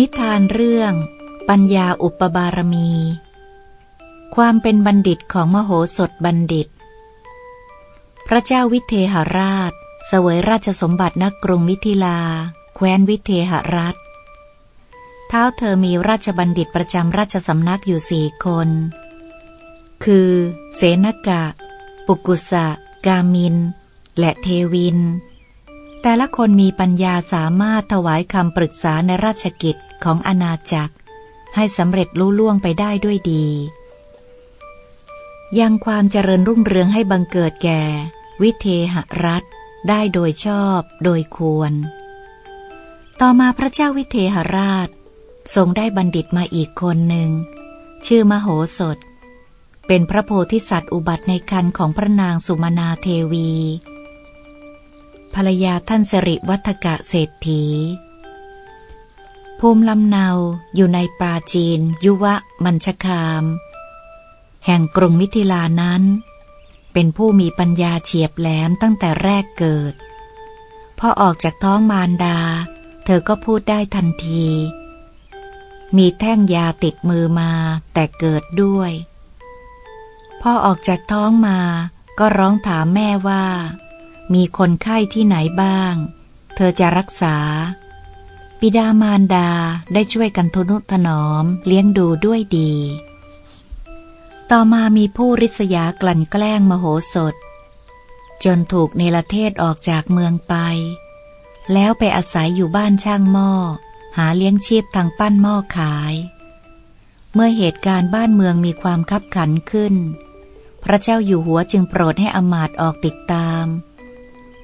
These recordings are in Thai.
นิทานเรื่อง ปัญญาอุปบารมี ความเป็นบัณฑิตของมโหสถบัณฑิต พระเจ้าวิเทหราช เสวยราชสมบัตินักกรุงมิถิลา แคว้นวิเทหรัฐ เท้าเธอมีราชบัณฑิตประจำราชสำนักอยู่สี่คน คือ เสนกะ ปุกุสะ กามิน และเทวินแต่ละคนมีปัญญาสามารถถวายคำปรึกษาในราชกิจ ของอาณาจักร ให้สำเร็จลุล่วงไปได้ด้วยดี ยังความเจริญรุ่งเรืองให้บังเกิดแก่ วิเทหรัฐ ได้โดยชอบโดยควร ต่อมาพระเจ้าวิเทหราช ทรงได้บัณฑิตมาอีกคนหนึ่ง ชื่อมโหสถ เป็นพระโพธิสัตว์อุบัติในคันของพระนางสุมาณาเทวีภรรยาท่านสิริวัฒกะเศรษฐี ภูมิลำเนาอยู่ในปราจีน ยุวะ มัญชคาม แห่งกรุงมิถิลานั้น เป็นผู้มีปัญญาเฉียบแหลมตั้งแต่แรกเกิด พอออกจากท้องมารดา เธอก็พูดได้ทันที มีแท่งยาติดมือมาแต่เกิดด้วย พอออกจากท้องมาก็ร้องถามแม่ว่า มีคนไข้ที่ไหนบ้าง เธอจะรักษา ปิดามารดาได้ช่วยกันทนุถนอมเลี้ยงดูด้วยดี ต่อมามีผู้ริษยากลั่นแกล้งมโหสถ จนถูกเนรเทศออกจากเมืองไป แล้วไปอาศัยอยู่บ้านช่างหม้อ หาเลี้ยงชีพทางปั้นหม้อขาย เมื่อเหตุการณ์บ้านเมืองมีความคับขันขึ้น พระเจ้าอยู่หัวจึงโปรดให้อมาตออกติดตาม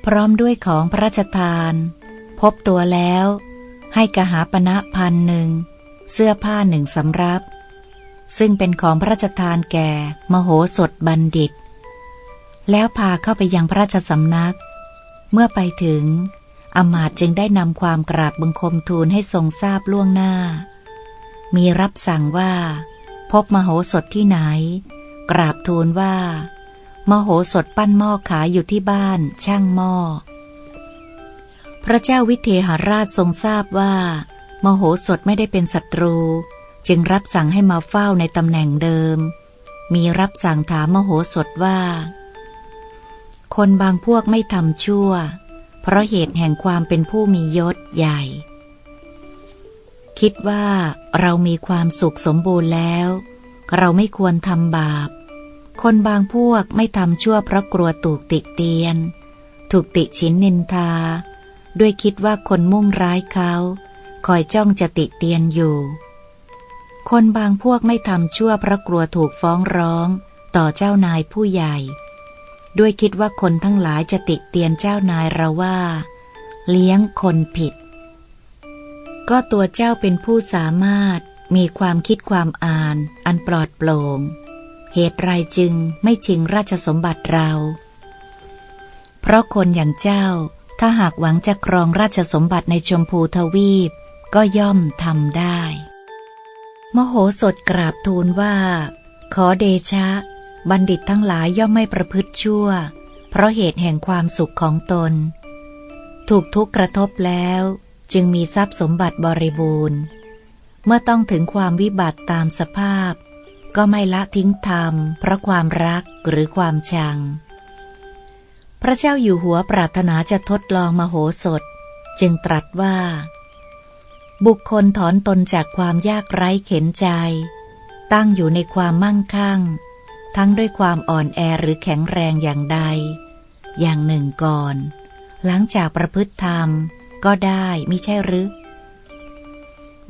พร้อมด้วยของพระราชทาน พบตัวแล้ว ให้กหาปณะพันหนึ่ง เสื้อผ้าหนึ่งสำรับ ซึ่งเป็นของพระราชทานแก่ มโหสถบัณฑิต แล้วพาเข้าไปยังพระราชสำนัก เมื่อไปถึงอมาตจึงได้นำความกราบบังคมทูลให้ทรงทราบล่วงหน้า มีรับสั่งว่า พบมโหสถที่ไหน กราบทูลว่า มโหสถปั้นหม้อขายอยู่ที่บ้านช่างหม้อ พระเจ้าวิเทหราชทรงทราบว่า มโหสถไม่ได้เป็นศัตรู จึงรับสั่งให้มาเฝ้าในตำแหน่งเดิม มีรับสั่งถามมโหสถว่า คนบางพวกไม่ทำชั่ว เพราะเหตุแห่งความเป็นผู้มียศใหญ่ คิดว่าเรามีความสุขสมบูรณ์แล้ว เราไม่ควรทำบาป คนบางพวกไม่ทำชั่วเพราะกลัวถูกติเตียน ถูกติชินนินทา ด้วยคิดว่าคนมุ่งร้ายเขา คอยจ้องจะติเตียนอยู่ คนบางพวกไม่ทำชั่วเพราะกลัวถูกฟ้องร้อง ต่อเจ้านายผู้ใหญ่ ด้วยคิดว่าคนทั้งหลายจะติเตียนเจ้านายเราว่า เลี้ยงคนผิด ก็ตัวเจ้าเป็นผู้สามารถมีความคิดความอ่าน อันปลอดโปร่ง เหตุไรจึงไม่ชิงราชสมบัติเรา เพราะคนอย่างเจ้า ถ้าหากหวังจะครองราชสมบัติในชมพูทวีป ก็ย่อมทำได้ มโหสถกราบทูลว่า ขอเดชะ บัณฑิตทั้งหลายย่อมไม่ประพฤติชั่ว เพราะเหตุแห่งความสุขของตน ถูกทุกข์กระทบแล้ว จึงมีทรัพย์สมบัติบริบูรณ์ เมื่อต้องถึงความวิบัติตามสภาพ ก็ไม่ละทิ้งธรรมเพราะความรักหรือความชัง พระเจ้าอยู่หัวปรารถนาจะทดลองมโหสถ จึงตรัสว่า บุคคลถอนตนจากความยากไร้เข็นใจ ตั้งอยู่ในความมั่งคั่ง ทั้งด้วยความอ่อนแอหรือแข็งแรงอย่างใด อย่างหนึ่งก่อน หลังจากประพฤติธรรมก็ได้มิใช่หรือ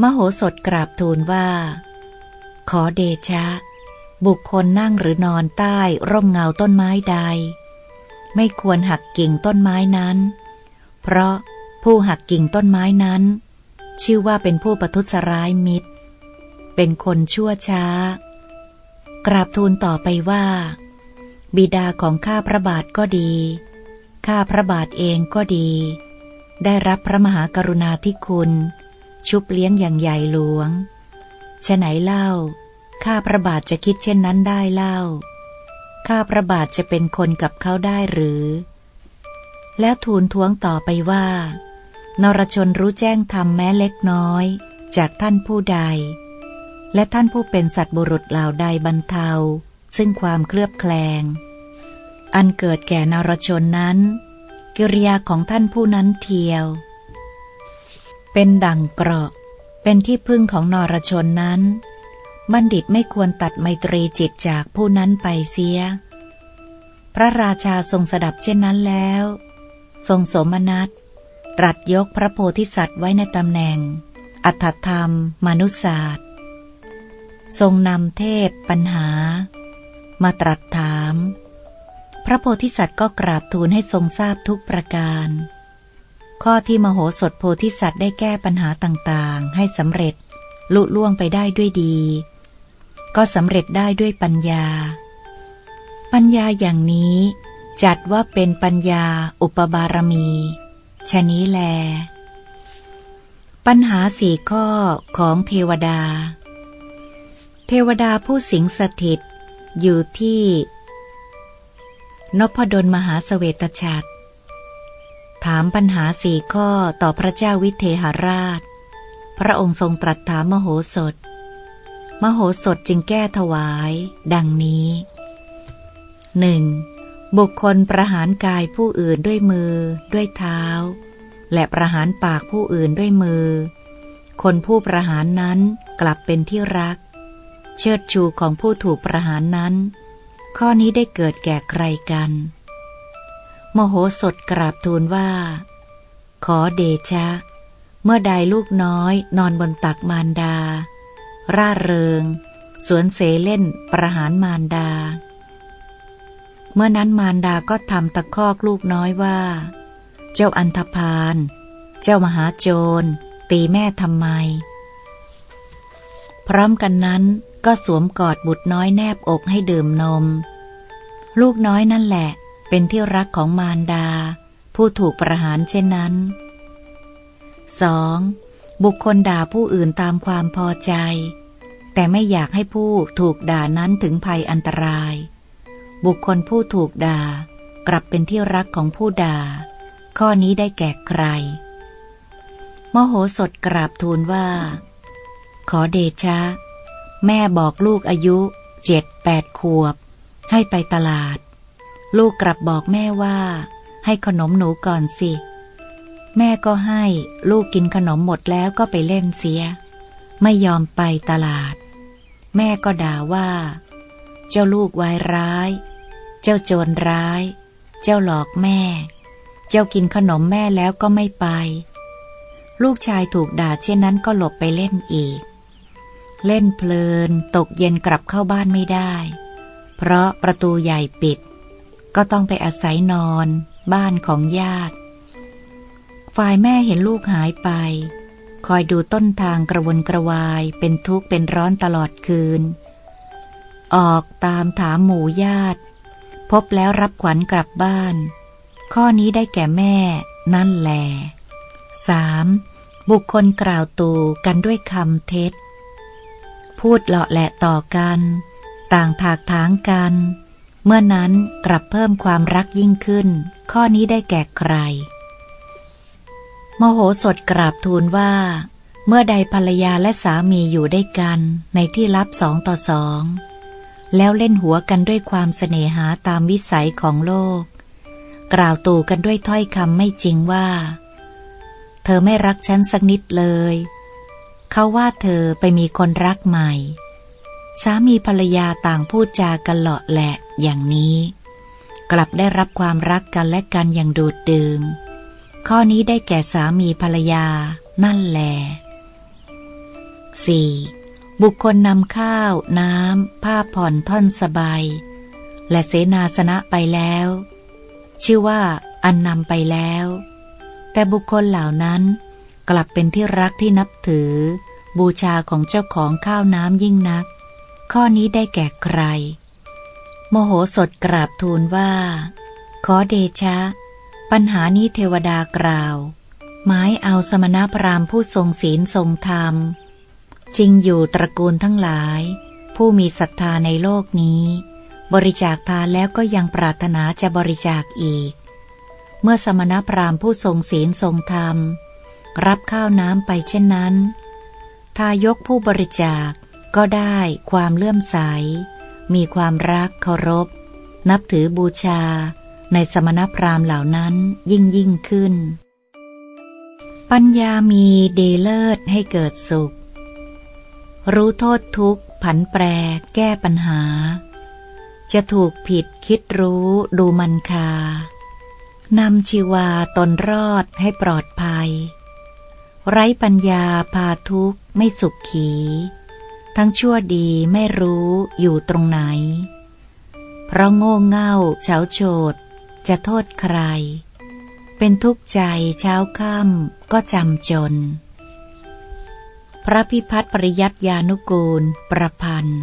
มโหสถกราบทูลว่า ขอเดชะ บุคคลนั่งหรือนอนใต้ร่มเงาต้นไม้ใด ไม่ควรหักกิ่งต้นไม้นั้น เพราะผู้หักกิ่งต้นไม้นั้น ชื่อว่าเป็นผู้ประทุษร้ายมิตร เป็นคนชั่วช้า กราบทูลต่อไปว่า บิดาของข้าพระบาทก็ดี ข้าพระบาทเองก็ดี ได้รับพระมหากรุณาธิคุณ ชุบเลี้ยงอย่างใหญ่หลวงฉไหนเล่า ข้าพระบาทจะคิดเช่นนั้นได้เล่า ข้าพระบาทจะเป็นคนกับเขาได้หรือ แล้วทูลท้วงต่อไปว่า นรชนรู้แจ้งธรรมแม้เล็กน้อย จากท่านผู้ใด และท่านผู้เป็นสัตว์บุรุษเหล่าใดบรรเทา ซึ่งความเคลือบแคลง อันเกิดแก่นรชนนั้น กิริยาของท่านผู้นั้นเทียว เป็นดังเกราะ เป็นที่พึ่งของนรชนนั้น บัณฑิตไม่ควรตัดไมตรีจิตจากผู้นั้นไปเสีย พระราชาทรงสดับเช่นนั้นแล้ว ทรงสมนัตตรัสยกพระโพธิสัตว์ไว้ในตำแหน่ง อัตถธรรม มนุษยศาสตร์ ทรงนำเทพปัญหา มาตรัสถาม พระโพธิสัตว์ก็กราบทูลให้ทรงทราบทุกประการ ข้อที่มโหสถโพธิสัตว์ได้แก้ปัญหาต่างๆ ให้สำเร็จลุล่วงไปได้ด้วยดี ก็สำเร็จได้ด้วยปัญญา ปัญญาอย่างนี้จัดว่าเป็นปัญญาอุปบารมี ชนี้แล ปัญหาสี่ข้อของเทวดา เทวดาผู้สิงสถิต อยู่ที่ นพดลมหาสเวตฉัตรถามปัญหาสี่ข้อต่อพระเจ้าวิเทหราช พระองค์ทรงตรัสถามมโหสถ มโหสถจึงแก้ถวาย ดังนี้หนึ่งบุคคลประหารกายผู้อื่นด้วยมือ ด้วยเท้า และประหารปากผู้อื่นด้วยมือ คนผู้ประหารนั้นกลับเป็นที่รัก เชิดชูของผู้ถูกประหารนั้น ข้อนี้ได้เกิดแก่ใครกัน มโหสถกราบทูลว่า ขอเดชะ เมื่อใดลูกน้อยนอนบนตักมารดา ร่าเริง สวนเสเล่นประหารมารดา เมื่อนั้นมารดาก็ทำตะคอกลูกน้อยว่า เจ้าอันธพาล เจ้ามหาโจร ตีแม่ทำไม พร้อมกันนั้นก็สวมกอดบุตรน้อยแนบอกให้ดื่มนม ลูกน้อยนั่นแหละ เป็นที่รักของมารดา ผู้ถูกประหารเช่นนั้น 2. บุคคลด่าผู้อื่นตามความพอใจ แต่ไม่อยากให้ผู้ถูกด่านั้นถึงภัยอันตราย บุคคลผู้ถูกด่า กลับเป็นที่รักของผู้ด่า ข้อนี้ได้แก่ใคร มโหสถกราบทูลว่า ขอเดชะ แม่บอกลูกอายุเจ็ดแปดขวบ ให้ไปตลาด ลูกกลับบอกแม่ว่า ให้ขนมหนูก่อนสิ แม่ก็ให้ลูกกินขนมหมดแล้วก็ไปเล่นเสีย ไม่ยอมไปตลาด แม่ก็ด่าว่า เจ้าลูกวายร้าย เจ้าโจรร้าย เจ้าหลอกแม่ เจ้ากินขนมแม่แล้วก็ไม่ไป ลูกชายถูกด่าเช่นนั้นก็หลบไปเล่นอีก เล่นเพลินตกเย็นกลับเข้าบ้านไม่ได้ เพราะประตูใหญ่ปิด ก็ต้องไปอาศัยนอน บ้านของญาติ ฝ่ายแม่เห็นลูกหายไป คอยดูต้นทางกระวนกระวายเป็นทุกข์เป็นร้อนตลอดคืน ออกตามถามหมู่ญาติ พบแล้วรับขวัญกลับบ้าน ข้อนี้ได้แก่แม่ นั่นแหละ 3. บุคคลกล่าวตูกันด้วยคำเท็จ พูดเลาะแหละต่อกัน ต่างถากถางกัน เมื่อนั้นกลับเพิ่มความรักยิ่งขึ้น ข้อนี้ได้แก่ใคร มโหสถกราบทูลว่า เมื่อใดภรรยาและสามีอยู่ได้กันในที่ลับสองต่อสอง แล้วเล่นหัวกันด้วยความเสน่หาตามวิสัยของโลก กล่าวตู่กันด้วยถ้อยคำไม่จริงว่า เธอไม่รักฉันสักนิดเลย เขาว่าเธอไปมีคนรักใหม่ สามีภรรยาต่างพูดจากันเลาะแหละอย่างนี้ กลับได้รับความรักกันและกันอย่างโดดดื่ม ข้อนี้ได้แก่สามีภรรยา นั่นแหละ 4. บุคคลนำข้าว น้ำ ผ้าผ่อนท่อนสบาย และเสนาสนะไปแล้ว ชื่อว่า อันนำไปแล้ว แต่บุคคลเหล่านั้น กลับเป็นที่รักที่นับถือ บูชาของเจ้าของข้าวน้ำยิ่งนัก ข้อนี้ได้แก่ใคร โมโหสดกราบทูลว่า ขอเดชะ ปัญหานี้เทวดากล่าว หมายเอาสมณพราหมณ์ผู้ทรงศีลทรงธรรม จริงอยู่ตระกูลทั้งหลาย ผู้มีศรัทธาในโลกนี้ บริจาคทานแล้วก็ยังปรารถนาจะบริจาคอีก เมื่อสมณพราหมณ์ผู้ทรงศีลทรงธรรม รับข้าวน้ำไปเช่นนั้น ทายกผู้บริจาคก็ได้ความเลื่อมใส มีความรักเคารพ นับถือบูชา ในสมณพราหมณ์เหล่านั้นยิ่งยิ่งขึ้น ปัญญามีดีเลิศให้เกิดสุข รู้โทษทุกข์ ผันแปรแก้ปัญหา จะถูกผิดคิดรู้ดูมันคานำชีวาตนรอดให้ปลอดภัย ไร้ปัญญาพาทุกข์ไม่สุขขี ทั้งชั่วดีไม่รู้อยู่ตรงไหน เพราะโง่เง่าเฉาโฉด จะโทษใคร เป็นทุกข์ใจเช้าค่ำก็จำจน พระพิพัฒน์ปริยัติยานุกูล ประพันธ์